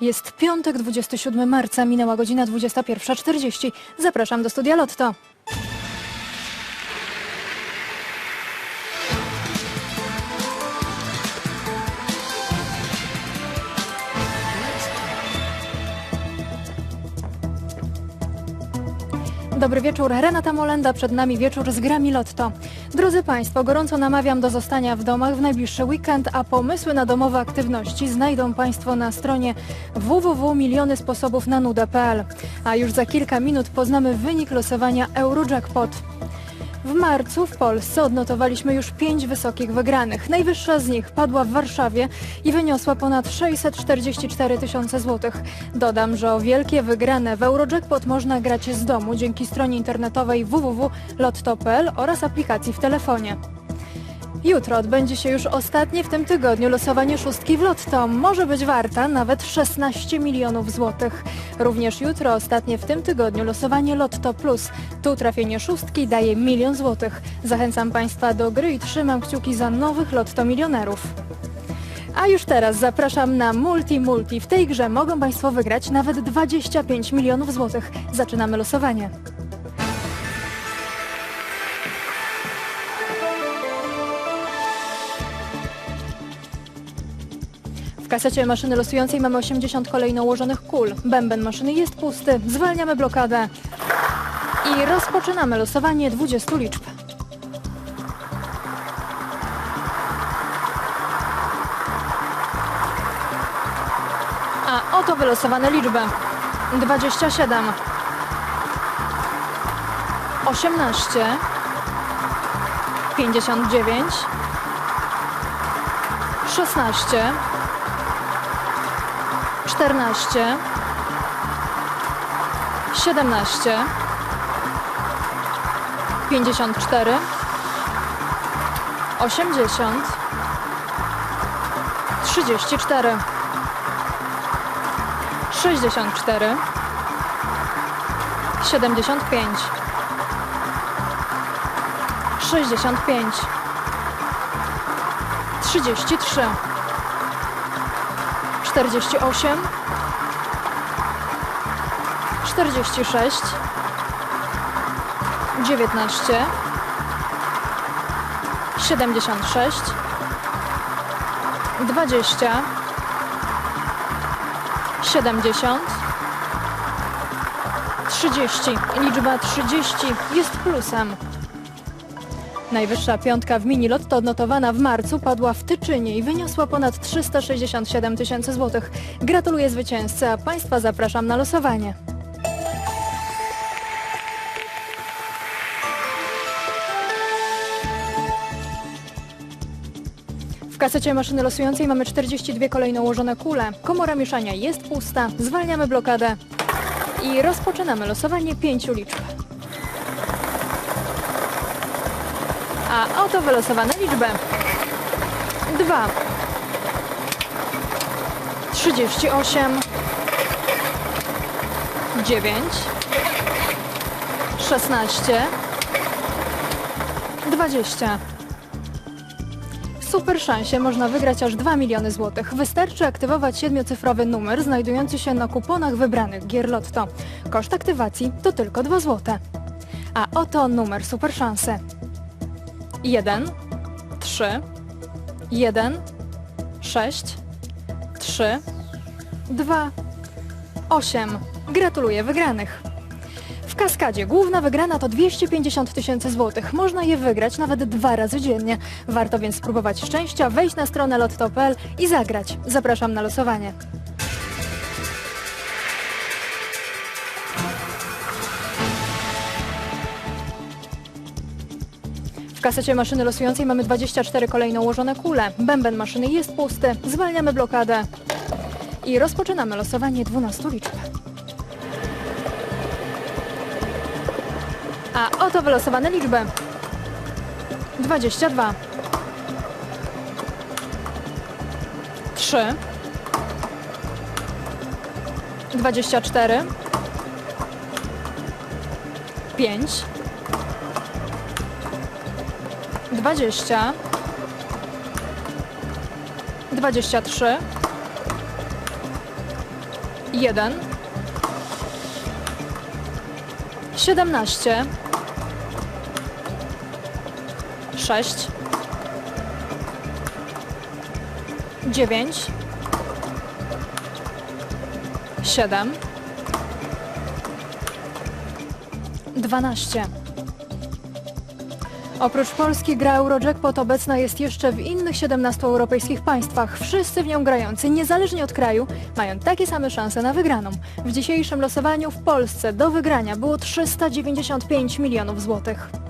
Jest piątek, 27 marca, minęła godzina 21.40. Zapraszam do studia Lotto. Dobry wieczór, Renata Molenda, przed nami wieczór z grami Lotto. Drodzy Państwo, gorąco namawiam do zostania w domach w najbliższy weekend, a pomysły na domowe aktywności znajdą Państwo na stronie www.miliony-sposobów-na-nudę.pl. A już za kilka minut poznamy wynik losowania Eurojackpot. W marcu w Polsce odnotowaliśmy już pięć wysokich wygranych. Najwyższa z nich padła w Warszawie i wyniosła ponad 644 tysiące złotych. Dodam, że o wielkie wygrane w Eurojackpot można grać z domu dzięki stronie internetowej www.lotto.pl oraz aplikacji w telefonie. Jutro odbędzie się już ostatnie w tym tygodniu losowanie szóstki w Lotto. Może być warta nawet 16 milionów złotych. Również jutro ostatnie w tym tygodniu losowanie Lotto Plus. Tu trafienie szóstki daje milion złotych. Zachęcam Państwa do gry i trzymam kciuki za nowych Lotto milionerów. A już teraz zapraszam na Multi Multi. W tej grze mogą Państwo wygrać nawet 25 milionów złotych. Zaczynamy losowanie. W kasecie maszyny losującej mamy 80 kolejno ułożonych kul. Bęben maszyny jest pusty. Zwalniamy blokadę. I rozpoczynamy losowanie 20 liczb. A oto wylosowane liczby. 27 18 59 16 14 17 54 80 34 64 75 65 33 48 46 19 76 20 70 30. Liczba 30 jest plusem. Najwyższa piątka w mini lotto odnotowana w marcu padła w Tyczynie i wyniosła ponad 367 tysięcy złotych. Gratuluję zwycięzcy, a Państwa zapraszam na losowanie. W kasecie maszyny losującej mamy 42 kolejno ułożone kule. Komora mieszania jest pusta. Zwalniamy blokadę i rozpoczynamy losowanie pięciu liczb. A oto wylosowane liczby. 2 38 9 16 20 Super szansie można wygrać aż 2 miliony złotych. Wystarczy aktywować siedmiocyfrowy numer znajdujący się na kuponach wybranych gier Lotto. Koszt aktywacji to tylko 2 złote. A oto numer super szansy. 1 3 1 6 3 2 8 Gratuluję wygranych. W kaskadzie główna wygrana to 250 tysięcy złotych. Można je wygrać nawet dwa razy dziennie. Warto więc spróbować szczęścia, wejść na stronę lotto.pl i zagrać. Zapraszam na losowanie. Kasecie maszyny losującej mamy 24 kolejno ułożone kule. Bęben maszyny jest pusty. Zwalniamy blokadę. I rozpoczynamy losowanie 12 liczb. A oto wylosowane liczby. 22 3 24 5 20 23 1, 17, 6, 9, 7, 12. Oprócz Polski gra Eurojackpot obecna jest jeszcze w innych 17 europejskich państwach. Wszyscy w nią grający, niezależnie od kraju, mają takie same szanse na wygraną. W dzisiejszym losowaniu w Polsce do wygrania było 395 milionów złotych.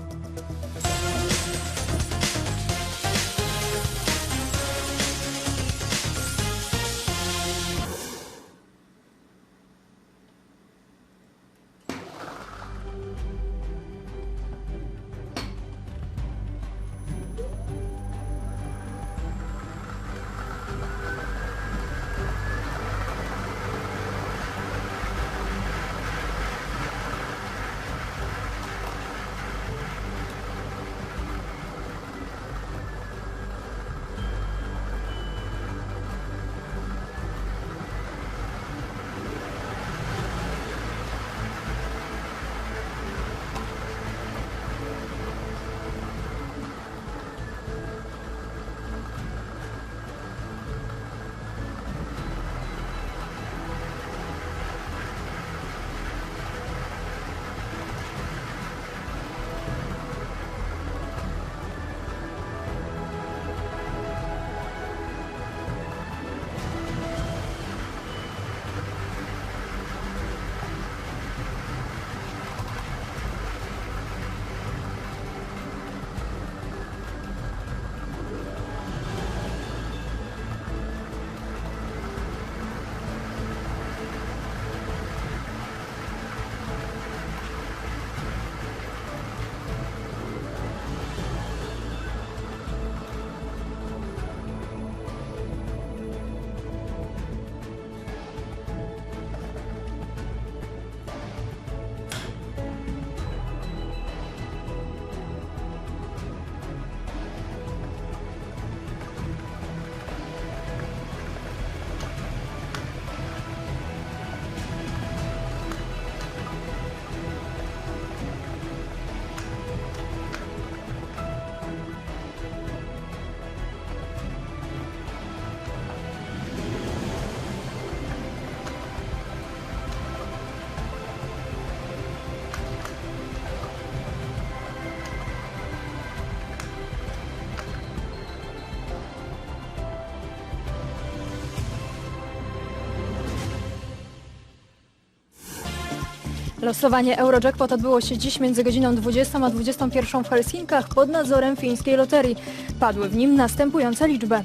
Losowanie Eurojackpot odbyło się dziś między godziną 20 a 21 w Helsinkach pod nadzorem fińskiej loterii. Padły w nim następujące liczby.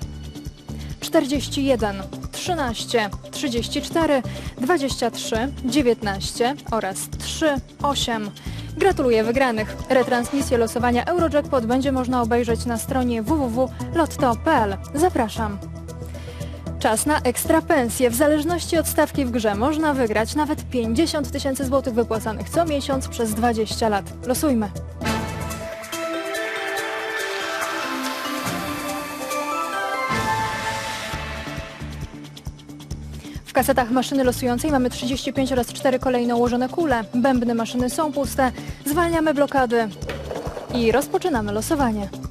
41, 13, 34, 23, 19 oraz 3, 8. Gratuluję wygranych. Retransmisję losowania Eurojackpot będzie można obejrzeć na stronie www.lotto.pl. Zapraszam. Czas na ekstra pensję. W zależności od stawki w grze można wygrać nawet 50 tysięcy złotych wypłacanych co miesiąc przez 20 lat. Losujmy. W kasetach maszyny losującej mamy 35 oraz 4 kolejno ułożone kule. Bębny maszyny są puste. Zwalniamy blokady i rozpoczynamy losowanie.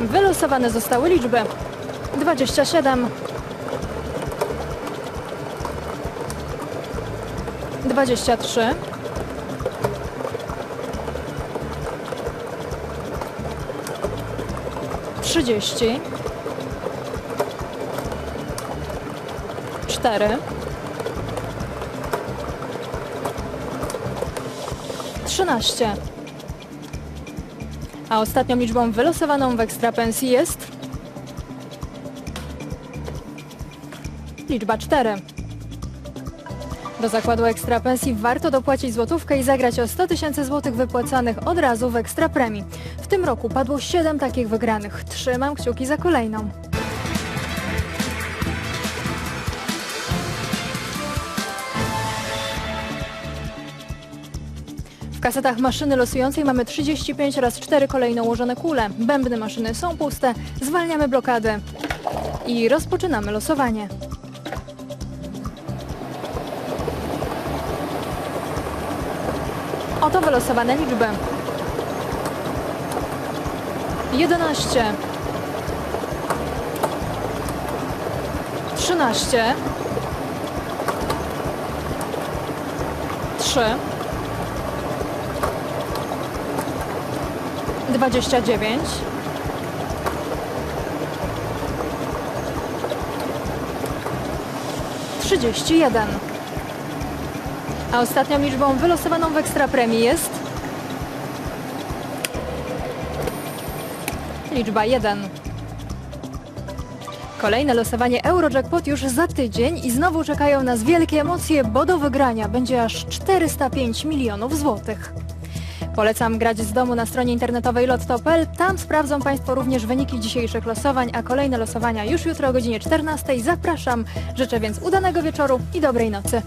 Wylosowane zostały liczby. 27, 23, 30, 4, 13. A ostatnią liczbą wylosowaną w ekstrapensji jest liczba 4. Do zakładu ekstrapensji warto dopłacić złotówkę i zagrać o 100 tysięcy złotych wypłacanych od razu w ekstrapremii. W tym roku padło 7 takich wygranych. Trzymam kciuki za kolejną. Kasetach maszyny losującej mamy 35 raz 4 kolejno ułożone kule. Bębny maszyny są puste. Zwalniamy blokadę. I rozpoczynamy losowanie. Oto wylosowane liczby. 11 13 3 29 31 A ostatnią liczbą wylosowaną w ekstrapremii jest liczba 1. Kolejne losowanie Eurojackpot już za tydzień i znowu czekają nas wielkie emocje, bo do wygrania będzie aż 405 milionów złotych. Polecam grać z domu na stronie internetowej lotto.pl. Tam sprawdzą Państwo również wyniki dzisiejszych losowań, a kolejne losowania już jutro o godzinie 14. Zapraszam. Życzę więc udanego wieczoru i dobrej nocy.